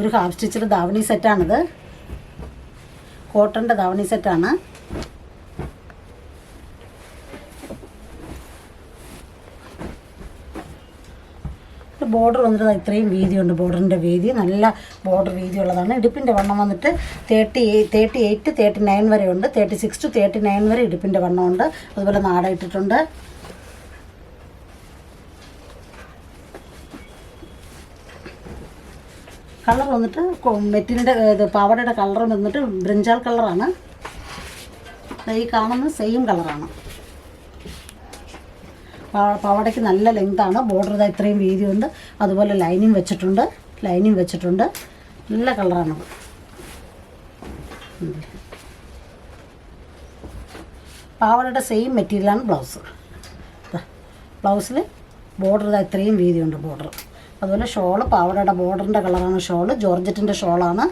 ഒരു ഹാഫ് സ്റ്റിച്ചിൽ ധാവണി സെറ്റാണിത് കോട്ടന്റെ ധാവണി സെറ്റാണ് ബോർഡർ വന്നിട്ട് ഇത്രയും വീതിയുണ്ട് ബോർഡറിന്റെ വീതി. നല്ല ബോർഡർ വീതിയുള്ളതാണ്. ഇടുപ്പിന്റെ വണ്ണം വന്നിട്ട് thirty thirty eight thirty nine വരെ ഉണ്ട് thirty six to thirty nine വരെ ഇടുപ്പിന്റെ വണ്ണമുണ്ട്. അതുപോലെ നാട ഇട്ടിട്ടുണ്ട്. കളർ വന്നിട്ട് മെറ്റിലിന്റെ ഇത് പാവടയുടെ കളർ വന്നിട്ട് ബ്രിഞ്ചാൽ കളറാണ്. ഈ കാണുന്ന സെയിം കളറാണ്. പാവടയ്ക്ക് നല്ല ലെങ്താണ് ബോർഡർ ഇതാ ഇത്രയും വീതിയുണ്ട്. അതുപോലെ ലൈനിങ് വെച്ചിട്ടുണ്ട്. ലൈനിങ് വെച്ചിട്ടുണ്ട്. നല്ല കളറാണ്. പാവാടയുടെ സെയിം മെറ്റീരിയലാണ് ബ്ലൗസ് ബ്ലൗസിൽ ബോർഡർ ഇതാ ഇത്രയും വീതിയുണ്ട് ബോർഡർ അതുപോലെ ഷോൾ പാവടയുടെ ബോർഡറിന്റെ കളറാണ് ഷോൾ ജോർജറ്റിന്റെ ഷോളാണ്.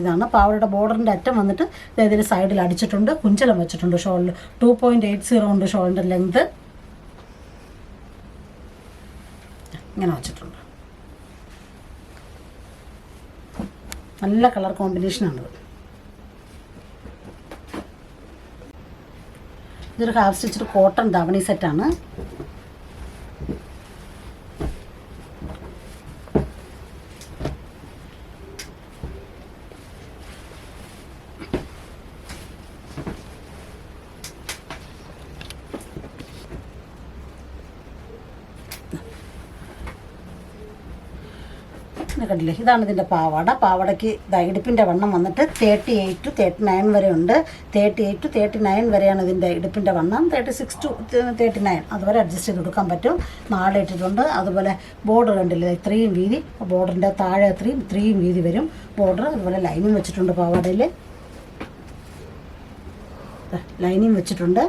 ഇതാണ് പാവടയുടെ ബോർഡറിന്റെ അറ്റം വന്നിട്ട് ദേ സൈഡിൽ അടിച്ചിട്ടുണ്ട് കുഞ്ചലം വെച്ചിട്ടുണ്ട് ഷോളിൽ ടു പോയിന്റ് എയ്റ്റ് സീറോ ഉണ്ട് ഷോളിന്റെ ലെങ്ത് ഇങ്ങനെ വെച്ചിട്ടുണ്ട്. നല്ല കളർ കോമ്പിനേഷനാണിത് ഇതൊരു ഹാഫ് സ്റ്റിച്ചിട്ട് കോട്ടൺ ധവണി സെറ്റാണ് ഇത് കണ്ടില്ലേ? ഇതാണ് ഇതിന്റെ പാവാട. പാവാടയ്ക്ക് ദാ ഇടുപ്പിന്റെ വണ്ണം വന്നിട്ട് thirty eight to thirty nine വരെ ഉണ്ട് thirty eight to thirty nine വരെയാണ് ഇതിന്റെ ഇടുപ്പിന്റെ വണ്ണം. Thirty six to thirty nine അതുവരെ അഡ്ജസ്റ്റ് ചെയ്ത് കൊടുക്കാൻ പറ്റും. നാളെ ഇട്ടിട്ടുണ്ട്. അതുപോലെ ബോർഡർ കണ്ടില്ലേ? ഇത്രയും വീതി. ബോർഡറിന്റെ താഴെ അത്രയും ഇത്രയും വീതി വരും. ബോർഡർ അതുപോലെ ലൈനിങ് വെച്ചിട്ടുണ്ട് പാവാടയിൽ ലൈനിങ് വെച്ചിട്ടുണ്ട്.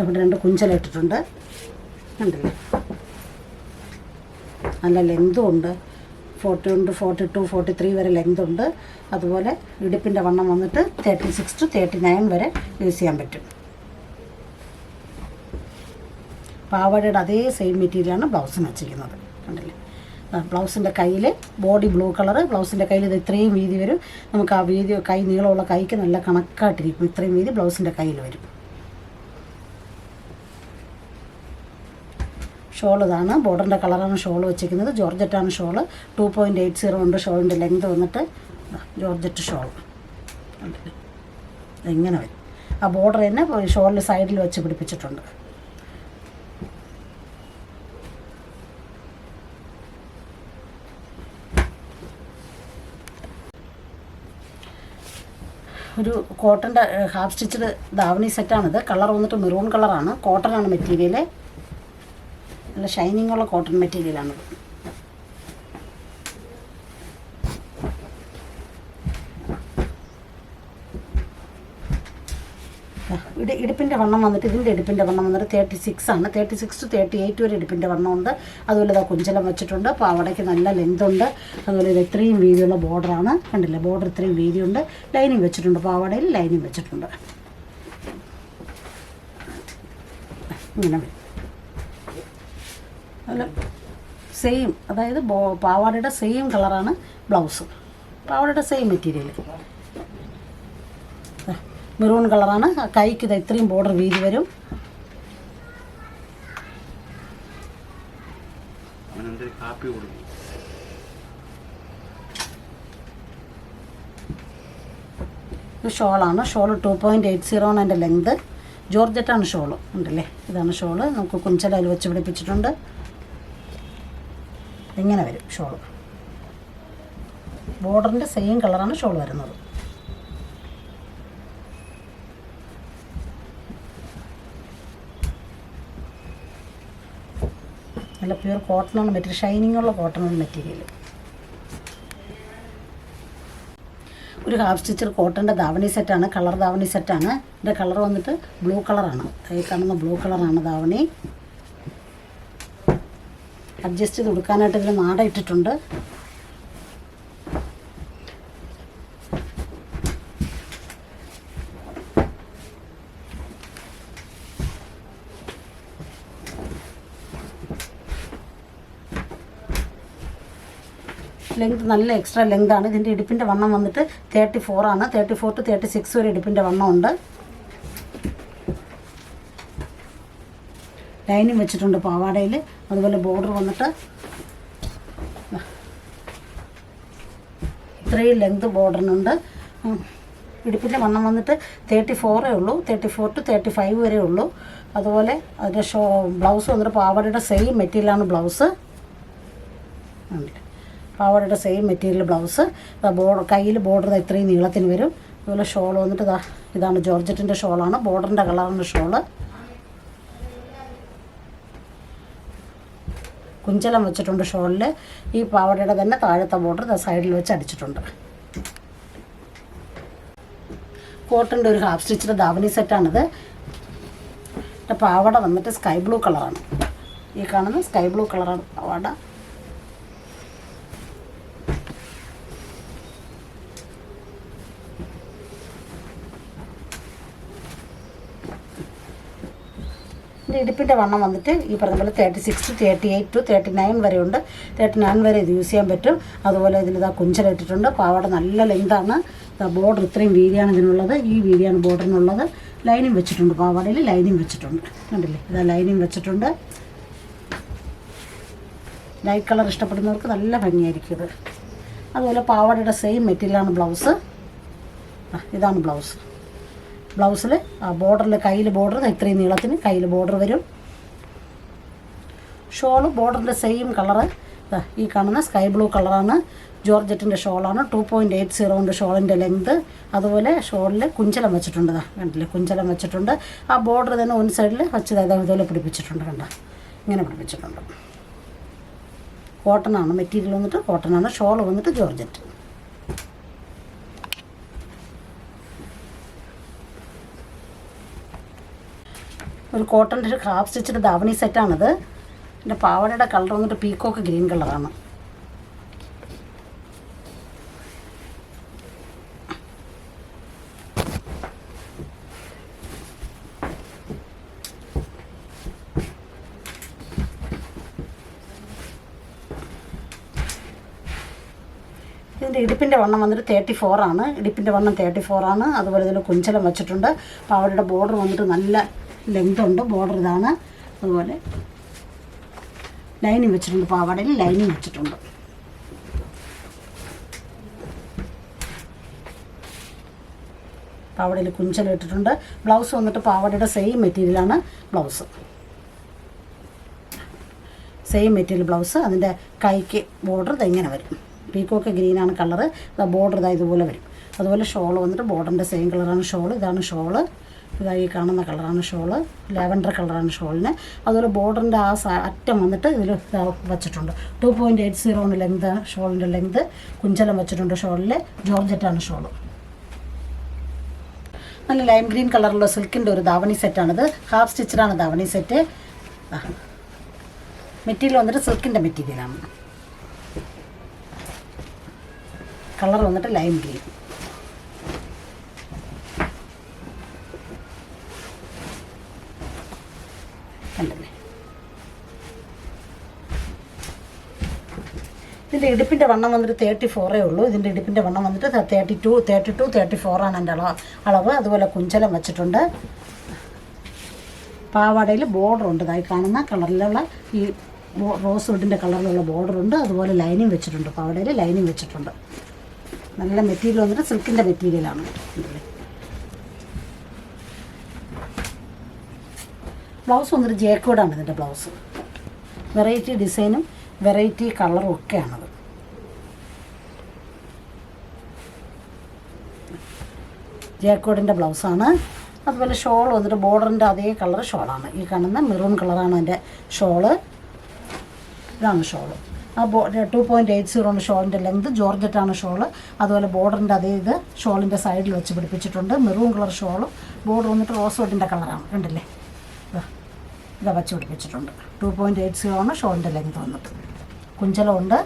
ഇവിടെ രണ്ട് കുഞ്ചലിട്ടിട്ടുണ്ട്. കണ്ടില്ലേ? നല്ല ലെങ്തും ഉണ്ട് ഫോർട്ടി ഉണ്ട് ഫോർട്ടി ടു ഫോർട്ടി ത്രീ വരെ ലെങ്ത് ഉണ്ട് അതുപോലെ ഇടുപ്പിന്റെ വണ്ണം വന്നിട്ട് thirty six to thirty nine വരെ യൂസ് ചെയ്യാൻ പറ്റും. പാവാടയുടെ അതേ സെയിം മെറ്റീരിയലാണ് ബ്ലൗസിന് വെച്ചിരിക്കുന്നത്. കണ്ടില്ലേ? ബ്ലൗസിന്റെ കയ്യിൽ ബോഡി ബ്ലൂ കളർ ബ്ലൗസിന്റെ കയ്യിൽ ഇത് ഇത്രയും വീതി വരും. നമുക്ക് ആ വീതി കൈ നീളമുള്ള കൈക്ക് നല്ല കണക്കായിട്ടിരിക്കും. ഇത്രയും വീതി ബ്ലൗസിന്റെ കയ്യിൽ വരും. ഷോൾ ഇതാണ് ബോർഡറിന്റെ കളറാണ് ഷോൾ വെച്ചിരിക്കുന്നത്. ജോർജറ്റാണ് shawl two point eight zero ഉണ്ട് ഷോളിന്റെ ലെങ്ത് വന്നിട്ട്. ജോർജറ്റ് ഷോൾ ഇങ്ങനെ വരും. ആ ബോർഡർ തന്നെ ഷോളിൽ സൈഡിൽ വെച്ച് പിടിപ്പിച്ചിട്ടുണ്ട്. ഒരു കോട്ടന്റെ ഹാഫ് സ്റ്റിച്ചഡ് ദാവണി സെറ്റാണിത്. കളർ വന്നിട്ട് മെറൂൺ കളറാണ്. കോട്ടനാണ് മെറ്റീരിയൽ നല്ല ഷൈനിങ് ഉള്ള കോട്ടൺ മെറ്റീരിയലാണ് ഇട ഇടുപ്പിന്റെ വണ്ണം വന്നിട്ട് ഇതിന്റെ ഇടുപ്പിന്റെ വണ്ണം വന്നിട്ട് തേർട്ടി സിക്സ് ആണ്. Thirty six to thirty eight വരെ ഇടുപ്പിന്റെ വണ്ണമുണ്ട് അതുപോലെ ഇതാ കുഞ്ചലം വെച്ചിട്ടുണ്ട്. പാവടയ്ക്ക് നല്ല ലെങ്ത് ഉണ്ട്. അതുപോലെ ഇത് ഇത്രയും വീതിയുള്ള ബോർഡറാണ് കണ്ടില്ലേ ബോർഡർ ഇത്രയും വീതിയുണ്ട്. ലൈനിങ് വെച്ചിട്ടുണ്ട്. പാവാടയിൽ ലൈനിങ് വെച്ചിട്ടുണ്ട്. ഇങ്ങനെ വരും. അല്ല സെയിം അതായത് ബോ പാവാടയുടെ സെയിം കളറാണ് ബ്ലൗസ് പാവാടയുടെ സെയിം മെറ്റീരിയൽ മെറൂൺ കളറാണ് കൈക്ക് ഇത് ഇത്രയും ബോർഡർ വീതി വരും. ഷോളാണ് shawl two point eight zero ആണ് എന്റെ ലെങ്ത് ജോർജറ്റാണ് ഷോൾ ഉണ്ടല്ലേ? ഇതാണ് ഷോൾ നമുക്ക് കുഞ്ചലയിൽ വെച്ച് പിടിപ്പിച്ചിട്ടുണ്ട്. ഇങ്ങനെ വരും ഷോൾ. ബോർഡറിന്റെ സെയിം കളറാണ് ഷോൾ വരുന്നത്. നല്ല പ്യൂർ കോട്ടണാണ് മെറ്റീരിയൽ ഷൈനിങ് ഉള്ള കോട്ടണാണ് മെറ്റീരിയൽ. ഒരു ഹാഫ് സ്റ്റിച്ചർ കോട്ടന്റെ ധാവണി സെറ്റാണ് കളർ ധാവണി സെറ്റാണ് ഇതിന്റെ കളർ വന്നിട്ട് ബ്ലൂ കളറാണ് ഈ കാണുന്ന ബ്ലൂ കളറാണ് ധാവണി. അഡ്ജസ്റ്റ് ചെയ്ത് കൊടുക്കാനായിട്ട് ഇതിൽ നാട ഇട്ടിട്ടുണ്ട്. ലെങ്ത് നല്ല എക്സ്ട്രാ ലെങ്താണ് ഇതിന്റെ ഇടുപ്പിന്റെ വണ്ണം വന്നിട്ട് thirty ഫോറാണ് thirty four to thirty six വരെ ഇടുപ്പിന്റെ വണ്ണമുണ്ട് ലൈനും വെച്ചിട്ടുണ്ട് പാവാടയിൽ. അതുപോലെ ബോർഡർ വന്നിട്ട് ഇത്രയും ലെങ്ത് ബോർഡറിനുണ്ട്. ഇടുപ്പിന്റെ വണ്ണം വന്നിട്ട് തേർട്ടി ഫോറേ ഉള്ളൂ. Thirty four to thirty five വരെ ഉള്ളൂ. അതുപോലെ അതിന്റെ ഷോ ബ്ലൗസ് വന്നിട്ട് പാവാടയുടെ സെയിം മെറ്റീരിയലാണ് ബ്ലൗസ്. പാവാടയുടെ സെയിം മെറ്റീരിയൽ ബ്ലൗസ് ബോർഡർ കയ്യിൽ ബോർഡർ ഇത്രയും നീളത്തിന് വരും. അതുപോലെ ഷോൾ വന്നിട്ട് ഇതാ ഇതാണ് ജോർജറ്റിന്റെ ഷോളാണ്. ബോർഡറിന്റെ കളറിന്റെ ഷോൾ. കുഞ്ചലം വെച്ചിട്ടുണ്ട് ഷോളിൽ ഈ പാവടയുടെ തന്നെ താഴത്തെ ബോർഡർ സൈഡിൽ വെച്ച് അടിച്ചിട്ടുണ്ട്. കോട്ടന്റെ ഒരു ഹാഫ് സ്റ്റിച്ചിന്റെ ധാവണി സെറ്റാണിത് പാവാട വന്നിട്ട് സ്കൈ ബ്ലൂ കളറാണ് ഈ കാണുന്ന സ്കൈ ബ്ലൂ കളറാണ് പാവാട. ഇതിന്റെ ഇടുപ്പിന്റെ വണ്ണം വന്നിട്ട് ഈ പറഞ്ഞ പോലെ thirty six thirty eight to thirty nine വരെ ഉണ്ട്. തേർട്ടി നയൻ വരെ ഇത് യൂസ് ചെയ്യാൻ പറ്റും. അതുപോലെ ഇതിൽ ഇതാ കുഞ്ചലിട്ടിട്ടുണ്ട് പാവാട നല്ല ലെങ്താണ് ബോർഡർ ഇത്രയും വീതിയാണ് ഇതിനുള്ളത്. ഈ വീതിയാണ് ബോർഡറിനുള്ളത് ലൈനിങ് വെച്ചിട്ടുണ്ട് പാവാടയിൽ. ലൈനിങ് വെച്ചിട്ടുണ്ട്. കണ്ടില്ലേ? ഇതാ ലൈനിങ് വെച്ചിട്ടുണ്ട്. ലൈറ്റ് കളർ ഇഷ്ടപ്പെടുന്നവർക്ക് നല്ല ഭംഗിയായിരിക്കും ഇത്. അതുപോലെ പാവാടയുടെ സെയിം മെറ്റീരിയലാണ് ബ്ലൗസ് ഇതാണ് ബ്ലൗസ് ബ്ലൗസിൽ ബോർഡറിൽ കയ്യിൽ ബോർഡർ ഇത്രയും നീളത്തിന് കയ്യിൽ ബോർഡർ വരും. ഷോൾ ബോർഡറിന്റെ സെയിം കളറ് ഈ കാണുന്ന സ്കൈ ബ്ലൂ കളറാണ് ജോർജറ്റിന്റെ ഷോളാണ്. ടു പോയിന്റ് എയ്റ്റ് സീറോ ഉണ്ട് ഷോളിന്റെ ലെങ്ത് അതുപോലെ ഷോളിൽ കുഞ്ചലം വെച്ചിട്ടുണ്ട്. കണ്ടില്ലേ? കുഞ്ചലം വെച്ചിട്ടുണ്ട്. ആ ബോർഡർ തന്നെ ഒരു സൈഡിൽ വെച്ചത് ഇതുപോലെ പിടിപ്പിച്ചിട്ടുണ്ട് കണ്ട. ഇങ്ങനെ പിടിപ്പിച്ചിട്ടുണ്ട്. കോട്ടണാണ് മെറ്റീരിയൽ വന്നിട്ട് കോട്ടണാണ് ഷോൾ വന്നിട്ട് ജോർജറ്റ്. ഒരു കോട്ടന്റെ ഒരു ഹാഫ് സ്റ്റിച്ചിന്റെ ധാവണി സെറ്റാണിത് എന്റെ പാവടയുടെ കളർ വന്നിട്ട് പീക്കോക്ക് ഗ്രീൻ കളറാണ് ഇതിന്റെ ഇടുപ്പിന്റെ വണ്ണം വന്നിട്ട് തേർട്ടി ഫോറാണ് ഇടുപ്പിന്റെ വണ്ണം തേർട്ടി ഫോറാണ് അതുപോലെ ഇതിൽ കുഞ്ചലം വെച്ചിട്ടുണ്ട്. അപ്പോൾ അവരുടെ ബോർഡർ വന്നിട്ട് നല്ല ലെങ്ത് ഉണ്ട് ബോർഡർ ഇതാണ്. അതുപോലെ ലൈനിങ് വെച്ചിട്ടുണ്ട് പാവാടയിൽ ലൈനിങ് വെച്ചിട്ടുണ്ട്. പാവാടയിൽ കുഞ്ചലിട്ടിട്ടുണ്ട് ബ്ലൗസ് വന്നിട്ട് പാവാടയുടെ സെയിം മെറ്റീരിയലാണ് ബ്ലൗസ്. Same material blouse. അതിന്റെ കൈക്ക് ബോർഡർ ഇതെങ്ങനെ വരും. പീക്കോക്ക് ഗ്രീനാണ് കളറ് ബോർഡർ ഇതാ ഇതുപോലെ വരും. അതുപോലെ ഷോൾ വന്നിട്ട് ബോർഡറിന്റെ സെയിം കളറാണ് ഷോൾ ഇതാണ് ഷോൾ. ഇതാ ഈ കാണുന്ന കളറാണ് ഷോൾ. ലാവൻഡർ കളറാണ് ഷോളിന്. അതുപോലെ ബോർഡറിന്റെ ആ അറ്റം വന്നിട്ട് ഇതിൽ വെച്ചിട്ടുണ്ട്. ടു പോയിന്റ് എയ്റ്റ് സീറോണ് ലെങ്ത് ഷോളിന്റെ ലെങ്ത്. കുഞ്ചലം വെച്ചിട്ടുണ്ട് ഷോളിൽ ജോർജറ്റാണ് ഷോൾ. നല്ല ലൈം ഗ്രീൻ കളറുള്ള സിൽക്കിന്റെ ഒരു ധാവണി സെറ്റാണിത് ഹാഫ് സ്റ്റിച്ചറാണ് ധാവണി സെറ്റ് മെറ്റീരിയൽ വന്നിട്ട് സിൽക്കിന്റെ മെറ്റീരിയലാണ് കളർ വന്നിട്ട് ലൈം ഗ്രീൻ കണ്ടല്ലേ ഇതിന്റെ ഇടുപ്പിന്റെ വണ്ണം വന്നിട്ട് തേർട്ടി ഫോറേ ഉള്ളൂ. ഇതിന്റെ ഇടുപ്പിന്റെ വണ്ണം വന്നിട്ട് thirty two thirty two thirty ഫോറാണ് എന്റെ അളവ്. അളവ് അതുപോലെ കുഞ്ചലം വെച്ചിട്ടുണ്ട്. പാവാടയിൽ ബോർഡർ ഉണ്ട്. ഇതായി കാണുന്ന കളറിലുള്ള ഈ റോസ് വുഡിന്റെ കളറിലുള്ള ബോർഡർ ഉണ്ട്. അതുപോലെ ലൈനിങ് വെച്ചിട്ടുണ്ട്. പാവാടയിൽ ലൈനിങ് വെച്ചിട്ടുണ്ട്. നല്ല മെറ്റീരിയൽ വന്നിട്ട് സിൽക്കിന്റെ മെറ്റീരിയലാണ് ബ്ലൗസ് വന്നിട്ട് ജേക്കോഡാണ് ഇതിന്റെ ബ്ലൗസ്. വെറൈറ്റി ഡിസൈനും വെറൈറ്റി കളറും ഒക്കെയാണത് ജേക്കോഡിന്റെ ബ്ലൗസാണ്. അതുപോലെ ഷോൾ വന്നിട്ട് ബോർഡറിന്റെ അതേ കളർ ഷോളാണ്. ഈ കാണുന്ന മെറൂൺ കളറാണ് അതിന്റെ ഷോൾ. ഇതാണ് ഷോൾ. ആ ബോ ടു പോയിന്റ് എയ്റ്റ് സീറോണ് ഷോളിന്റെ ലെങ്ത് ജോർജറ്റാണ് ഷോൾ. അതുപോലെ ബോർഡറിന്റെ അതേ ഇത് ഷോളിന്റെ സൈഡിൽ വെച്ച് പിടിപ്പിച്ചിട്ടുണ്ട്. മെറൂൺ കളർ ഷോളും. ബോർഡർ വന്നിട്ട് റോസ് വോട്ടിന്റെ കളറാണ്. കണ്ടില്ലേ? ഇതാ വെച്ച് പിടിപ്പിച്ചിട്ടുണ്ട്. ടു പോയിന്റ് എയ്റ്റ് സീറോ ആണ് ഷോളിന്റെ ലെങ്ത് വന്നിട്ട്. കുഞ്ചലമുണ്ട്.